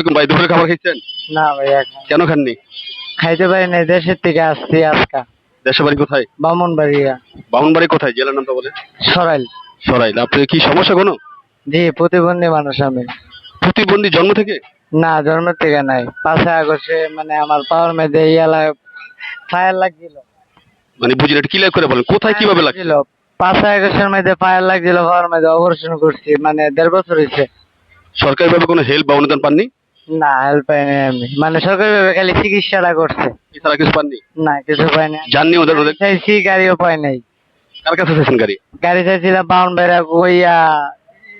আলাইকুম ভাই দুপুরে খাবার খাইছেন? না ভাইয়া কেন খাননি? খাইতে পারি নাই দেশের থেকে আসছি আজকা। দেশের বাড়ি কোথায়? বামন বাড়িয়া বামুনবাড়ি কোথায়? জেলার নামটা বলে সরাইল। সরাইল। আপনি কি সমস্যা কোনো? জি প্রতিবন্ধী মানুষ আমি। প্রতিবন্ধী জন্ম থেকে? না জন্মের থেকে নাই। পাঁচে আগস্টে মানে আমার পাওয়ার মধ্যে ইয়ালা ফায়ার লাগছিল। মানে বুঝি না, এটা ক্লিয়ার করে বলেন কোথায় কীভাবে লাগছে? লাগছিল পাঁচে আগস্টের মধ্যে ফায়ার লাগছিল পাওয়ার মধ্যে অপারেশন করছি মানে দেড় বছর হয়েছে সরকারিভাবে কোনো হেল্প বা অনুদান পাননি? না হেল্প পাইনি আমি। মানে সরকারি ভাবে খালি চিকিৎসাটা করছে। এছাড়া কিছু পাননি? না কিছু পাইনি জাননি ওদের ওদের? চাইছি গাড়িও পাই নাই। কার কাছে চাইছেন গাড়ি? গাড়ি চাইছিলাম বাউন বেড়া কইয়া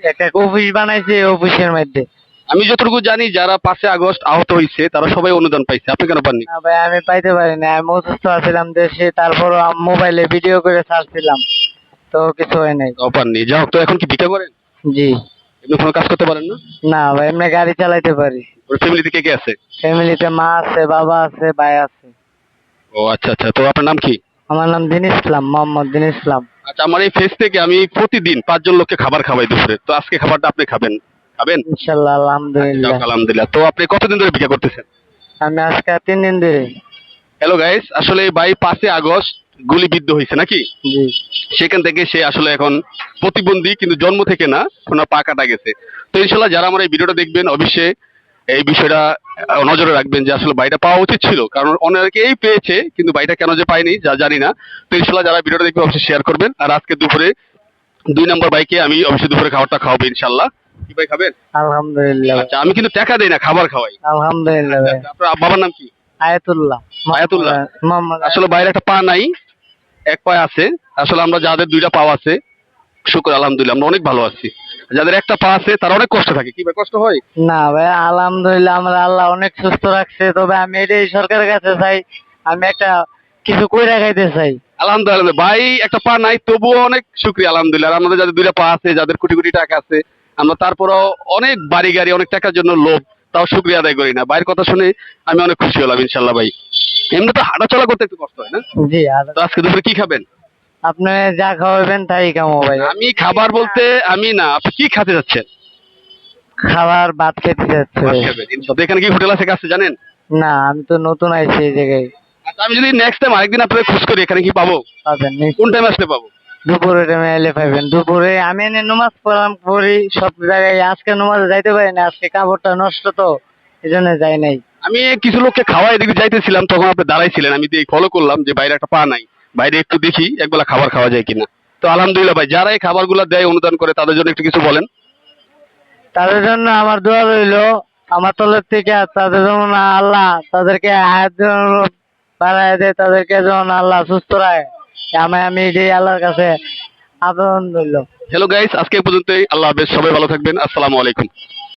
একটা অফিস বানাইছে অফিসের মধ্যে। আমি যতটুকু জানি যারা পাঁচে আগস্ট আহত হয়েছে তারা সবাই অনুদান পাইছে। আপনি কেন পাননি? না ভাই আমি পাইতে পারি না আমি অসুস্থ আছিলাম দেশে তারপর মোবাইলে ভিডিও করে ছাড়ছিলাম। তো কিছু হয় নাই। পাননি। যা হোক তো এখন কি ভিক্ষা করেন? জি। এমনি কোনো কাজ করতে পারেন না? না ভাই এমনি গাড়ি চালাইতে পারি। ফ্যামিলিতে কে কে আছে? ফ্যামিলিতে মা আছে বাবা আছে ভাই আছে। ও আচ্ছা আচ্ছা। তো আপনার নাম কি? আমার নাম দিন ইসলাম মোহাম্মদ দিন ইসলাম। আচ্ছা আমার এই ফেস থেকে আমি প্রতিদিন পাঁচজন লোককে খাবার খাওয়াই দুপুরে। তো আজকে খাবারটা আপনি খাবেন? খাবেন? ইনশাল্লাহ আলহামদুলিল্লাহ। যাক, আলহামদুলিল্লাহ। তো আপনি কতদিন ধরে ভিক্ষা করতেছেন? আমি আজকে তিন দিন ধরে। হ্যালো গাইস আসলে ভাই পাঁচে আগস্ট। গুলিবিদ্ধ হয়েছে নাকি? সেখান থেকে সে আসলে এখন প্রতিবন্ধী কিন্তু জন্ম থেকে না ওনার পা কাটা গেছে। তো ইনশাল্লাহ যারা আমার এই ভিডিওটা দেখবেন অবশ্যই এই বিষয়টা নজরে রাখবেন যে আসলে বাড়িটা পাওয়া উচিত ছিল। কারণ অনেকেই পেয়েছে কিন্তু বাড়িটা কেন যে পায়নি যা জানি না। তো ইনশাল্লাহ যারা ভিডিওটা দেখবেন অবশ্যই শেয়ার করবেন। আর আজকে দুপুরে দুই নম্বর বাইকে আমি অবশ্যই দুপুরে খাবারটা খাওয়াবো ইনশাল্লাহ। কি ভাই খাবেন? আলহামদুলিল্লাহ। আচ্ছা আমি কিন্তু টাকা দেই না খাবার খাওয়াই। আলহামদুলিল্লাহ। আপনার বাবার নাম কি? আয়াতুল্লাহ। আয়াতুল্লাহ? আসলে বাইরে একটা পা নাই। এক পায়ে আছে। আসলে আমরা যাদের দুইটা পা আছে শুক্র আলহামদুলিল্লাহ আমরা অনেক ভালো আছি। যাদের একটা পা আছে তারা অনেক কষ্ট থাকে। কি ভাই কষ্ট হয়? না ভাই আলহামদুলিল্লাহ আমরা আল্লাহ অনেক সুস্থ রাখছে। তবে আমি এটাই সরকারের কাছে চাই আমি একটা কিছু কইরা খাইতে চাই। আলহামদুলিল্লাহ ভাই একটা পা নাই তবুও অনেক শুক্রিয়া আলহামদুলিল্লাহ। আর আমাদের যাদের দুইটা পা আছে যাদের কোটি কোটি টাকা আছে আমরা তারপরও অনেক বাড়ি গাড়ি অনেক টাকার জন্য লোভ তাও শুক্রিয়া আদায় করি না। ভাইয়ের কথা শুনে আমি অনেক খুশি হলাম ইনশাল্লাহ ভাই। এমনি তো হাঁটা চলা করতে একটু কষ্ট হয় না? জি আর তো আজকে দুপুরে কি খাবেন? আপনি যা খাওয়াবেন তাই কামো ভাই। আমি খাবার বলতে আমি না আপনি কি খেতে যাচ্ছেন? খাবার ভাত খেতে যাচ্ছে। ভাত খাবেন। ইনশাল্লাহ। এখানে কি হোটেল আছে কাছে জানেন? না আমি তো নতুন আইছি এই জায়গায়। আচ্ছা আমি যদি নেক্সট টাইম আরেকদিন আপনাদের খোঁজ করি এখানে কি পাবো? পাবেন। কোন টাইম আসলে পাবো? দুপুরে টাইমে এলে পাইবেন। দুপুরে আমি এনে নমাজ পড়াম পড়ি সব জায়গায়। আজকে নমাজে যাইতে পারি না আজকে কাপড়টা নষ্ট তো এই জন্য যাই নাই। আমি কিছু লোককে খাওয়াই এদিকে যাইতেছিলাম তখন আপনি দাঁড়াইছিলেন আমি দিয়ে ফলো করলাম যে বাইরে একটা পা নাই। বাইরে একটু দেখি একবেলা খাবার খাওয়া যায় কিনা। তো আলহামদুলিল্লাহ ভাই যারা এই খাবারগুলো দেয় অনুদান করে তাদের জন্য একটু কিছু বলেন। তাদের জন্য আমার দোয়া রইল আমার তলের থেকে তাদের জন্য আল্লাহ তাদেরকে হায়াত বাড়ায় দেয় তাদেরকে যেন আল্লাহ সুস্থ রাখে। আমি আমি এটাই আল্লাহর কাছে আবেদন রইল। হ্যালো গাইস আজকে পর্যন্তই আল্লাহ হাফেজ সবাই ভালো থাকবেন আসসালামু আলাইকুম।